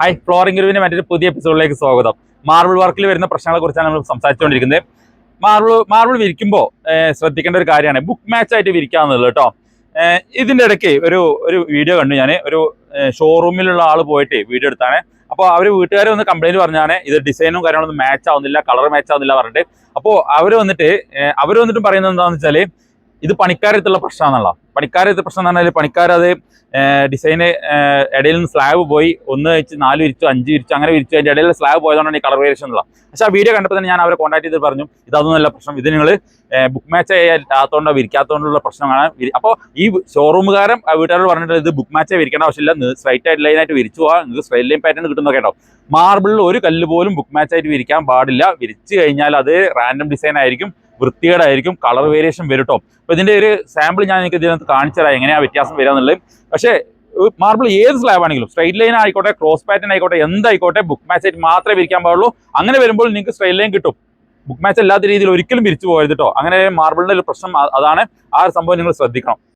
Hi flooring ഗുരുവിന്റെ മറ്റൊരു പുതിയ എപ്പിസോഡിലേക്ക് സ്വാഗതം. മാർബിൾ വർക്കിൽ വരുന്ന പ്രശ്നങ്ങളെ കുറിച്ചാണ് നമ്മൾ സംസാരിച്ചുകൊണ്ടിരിക്കുന്നത്. മാർബിൾ മാർബിൾ വിരിക്കുമ്പോൾ ശ്രദ്ധിക്കേണ്ട ഒരു കാര്യമാണ്. ബുക്ക് മാച്ച് ആയിട്ട് വിരിക്കാന്നുള്ളത് കേട്ടോ. ഇതിന്റെ ഇടയ്ക്ക് ഒരു ഒരു വീഡിയോ കണ്ടു ഞാൻ ഒരു ഷോറൂമിലുള്ള ആൾ പോയിട്ട് വീഡിയോ എടുത്താണ്. അപ്പോൾ അവർ വീട്ടുകാരെ ഒന്ന് കംപ്ലൈന്റ് പറഞ്ഞാണ് ഇത് ഡിസൈനും കാര്യങ്ങളൊന്നും മാച്ച് ആവുന്നില്ല കളർ മാച്ച് ആവുന്നില്ല പറഞ്ഞിട്ട്. അപ്പോൾ അവർ വന്നിട്ട് അവർ വന്നിട്ട് പറയുന്നത് എന്താണെന്ന് വെച്ചാൽ ഇത് പണിക്കാരത്തുള്ള പ്രശ്നമാണല്ലോ പണിക്കാരത്തെ പ്രശ്നം എന്ന് പറഞ്ഞാൽ പണിക്കാരത് ഡിസൈന് ഇടയിൽ നിന്ന് സ്ലാബ് പോയി ഒന്ന് വെച്ച് നാല് വിരിച്ചു അഞ്ച് വിരിച്ചു അങ്ങനെ വിരിച്ചു അതിന്റെ ഇടയിൽ സ്ലാബ് പോയതുകൊണ്ടാണ് ഈ കളർ വേരിയേഷൻ ഉള്ളത്. പക്ഷേ ആ വീഡിയോ കണ്ടപ്പോൾ തന്നെ ഞാൻ അവരെ കോൺടാക്ട് ചെയ്ത് പറഞ്ഞു ഇതൊന്നുമല്ല പ്രശ്നം. ഇത് നിങ്ങൾ ബുക്ക് മാച്ച് ചെയ്യാത്തതുകൊണ്ടോ വിരിക്കാത്തതുകൊണ്ടുള്ള പ്രശ്നമാണ് അപ്പോൾ ഈ ഷോറൂമുകാരൻ ആ വീട്ടുകാരോട് പറഞ്ഞിട്ട് ഇത് ബുക്ക് മാച്ചേ വിരിക്കേണ്ട ആവശ്യമില്ല. സ്ട്രൈറ്റ് ആയിട്ട് ലൈനായിട്ട് വിരിച്ചു പോകാം നിങ്ങൾക്ക് സ്ട്രൈറ്റ് ലൈൻ പാറ്റേൺ കിട്ടുന്നൊക്കെ കേട്ടോ മാർബിളിൽ ഒരു കല്ല് പോലും ബുക്ക് മാച്ച് ആയിട്ട് വിരിക്കാൻ പാടില്ല. വിരിച്ചു കഴിഞ്ഞാൽ അത് റാൻഡം ഡിസൈൻ ആയിരിക്കും. വൃത്തികേടായിരിക്കും കളർ വേരിയേഷൻ വരും കേട്ടോ അപ്പോൾ ഒരു സാമ്പിൾ ഞാൻ നിങ്ങൾക്ക് ഇതിനകത്ത് കാണിച്ചു തരാം എങ്ങനെയാ വ്യത്യാസം വരിക എന്നുള്ളത്. പക്ഷേ മാർബിൾ ഏത് സ്ലാബ് ആണെങ്കിലും സ്ട്രൈറ്റ് ലൈൻ ആയിക്കോട്ടെ ക്രോസ് പാറ്റേൺ ആയിക്കോട്ടെ എന്തായിക്കോട്ടെ ബുക്ക് മാച്ച് ആയിട്ട് മാത്രമേ വിരിക്കാൻ പാടുള്ളൂ. അങ്ങനെ വരുമ്പോൾ നിങ്ങൾക്ക് സ്ട്രൈറ്റ് ലൈൻ കിട്ടും. ബുക്ക് മാച്ച് അല്ലാത്ത രീതിയിൽ ഒരിക്കലും വിരിച്ചു പോകരുത് കേട്ടോ അങ്ങനെ മാർബിളിന്റെ ഒരു പ്രശ്നം അതാണ്. ആ ഒരു സംഭവം നിങ്ങൾ ശ്രദ്ധിക്കണം.